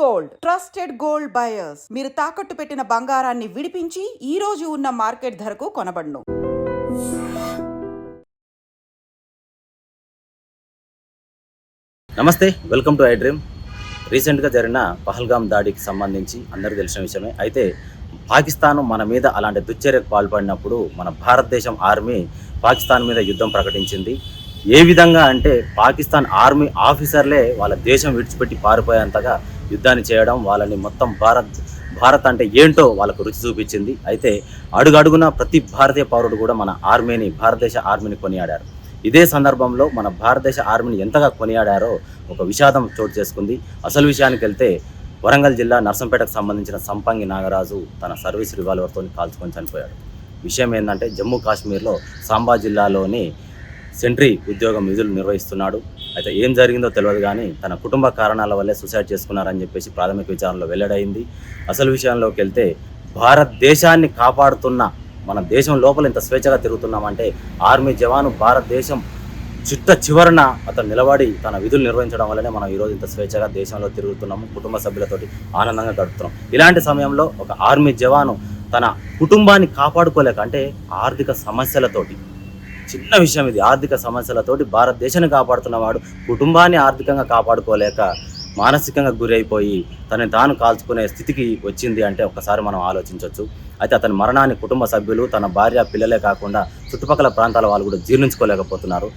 Gold. Trusted gold buyers. మీరు తాకట్టు పెట్టిన బంగారాన్ని విడిపించి ఈ రోజు ఉన్న మార్కెట్ ధరకు కొనబడును. నమస్తే వెల్కమ్ టు ఐ డ్రీమ్. రీసెంట్గా జరిగిన పహల్గామ్ దాడికి సంబంధించి అందరికీ తెలిసిన విషయమే. అయితే పాకిస్తాన్ మన మీద అలాంటి దుశ్చర్యకు పాల్పడినప్పుడు మన భారతదేశం ఆర్మీ పాకిస్తాన్ మీద యుద్ధం ప్రకటించింది. ఏ విధంగా అంటే పాకిస్తాన్ ఆర్మీ ఆఫీసర్లే వాళ్ళ దేశం విడిచిపెట్టి పారిపోయేంతగా యుద్ధాన్ని చేయడం వాళ్ళని మొత్తం భారత్ భారత్ అంటే ఏంటో వాళ్ళకు రుచి చూపించింది. అయితే అడుగడుగున ప్రతి భారతీయ పౌరుడు కూడా మన ఆర్మీని భారతదేశ ఆర్మీని కొనియాడారు. ఇదే సందర్భంలో మన భారతదేశ ఆర్మీని ఎంతగా కొనియాడారో ఒక విషాదం చోటు చేసుకుంది. అసలు విషయానికి వెళ్తే వరంగల్ జిల్లా నర్సంపేటకు సంబంధించిన సంపంగి నాగరాజు తన సర్వీస్ రివాల్వర్తో కాల్చుకొని చనిపోయాడు. విషయం ఏంటంటే జమ్మూ కాశ్మీర్లో సాంబా జిల్లాలోని సెంట్రీ ఉద్యోగం విధులు నిర్వహిస్తున్నాడు. అయితే ఏం జరిగిందో తెలియదు కానీ తన కుటుంబ కారణాల వల్లే సూసైడ్ చేసుకున్నారని చెప్పేసి ప్రాథమిక విచారణలో వెల్లడైంది. అసలు విషయంలోకి వెళ్తే భారతదేశాన్ని కాపాడుతున్న మన దేశం లోపల ఇంత స్వేచ్ఛగా తిరుగుతున్నామంటే ఆర్మీ జవాను భారతదేశం చిట్ట చివరన అతను నిలబడి తన విధులు నిర్వహించడం వల్లనే మనం ఈరోజు ఇంత స్వేచ్ఛగా దేశంలో తిరుగుతున్నాము కుటుంబ సభ్యులతోటి ఆనందంగా గడుపుతున్నాం. ఇలాంటి సమయంలో ఒక ఆర్మీ జవాను తన కుటుంబాన్ని కాపాడుకోలేక అంటే ఆర్థిక సమస్యలతోటి చిన్న విషయం ఇది. ఆర్థిక సమస్యలతోటి భారతదేశాన్ని కాపాడుతున్నవాడు కుటుంబాన్ని ఆర్థికంగా కాపాడుకోలేక మానసికంగా గురైపోయి తనని తాను కాల్చుకునే స్థితికి వచ్చింది అంటే ఒకసారి మనం ఆలోచించవచ్చు అయితే అతని మరణాన్ని కుటుంబ సభ్యులు తన భార్య పిల్లలే కాకుండా చుట్టుపక్కల ప్రాంతాల వాళ్ళు కూడా జీర్ణించుకోలేకపోతున్నారు.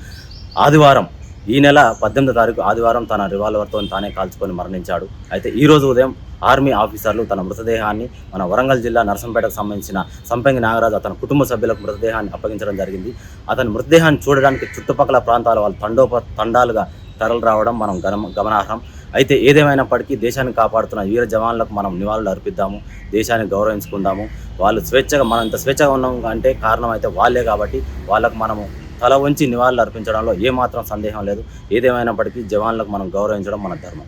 ఆదివారం ఈ నెల పద్దెనిమిదో తారీఖు ఆదివారం తన రివాల్వర్తో తానే కాల్చుకొని మరణించాడు. అయితే ఈ రోజు ఉదయం ఆర్మీ ఆఫీసర్లు తన మృతదేహాన్ని మన వరంగల్ జిల్లా నరసంపేటకు సంబంధించిన సంపంగి నాగరాజు అతని కుటుంబ సభ్యులకు మృతదేహాన్ని అప్పగించడం జరిగింది. అతని మృతదేహాన్ని చూడడానికి చుట్టుపక్కల ప్రాంతాల వాళ్ళు తండోప తండాలుగా తరలి రావడం మనం గమ గమనార్హం. అయితే ఏదేమైనప్పటికీ దేశాన్ని కాపాడుతున్న వీర జవాన్లకు మనం నివాళులు అర్పిద్దాము దేశాన్ని గౌరవించుకుందాము. వాళ్ళు స్వేచ్ఛగా మనం ఇంత స్వేచ్ఛగా ఉన్నాం అంటే కారణం అయితే వాళ్ళే కాబట్టి వాళ్ళకు మనము తల వంచి నివాళులు అర్పించడంలో ఏమాత్రం సందేహం లేదు. ఏదేమైనప్పటికీ జవాన్లకు మనం గౌరవించడం మన ధర్మం.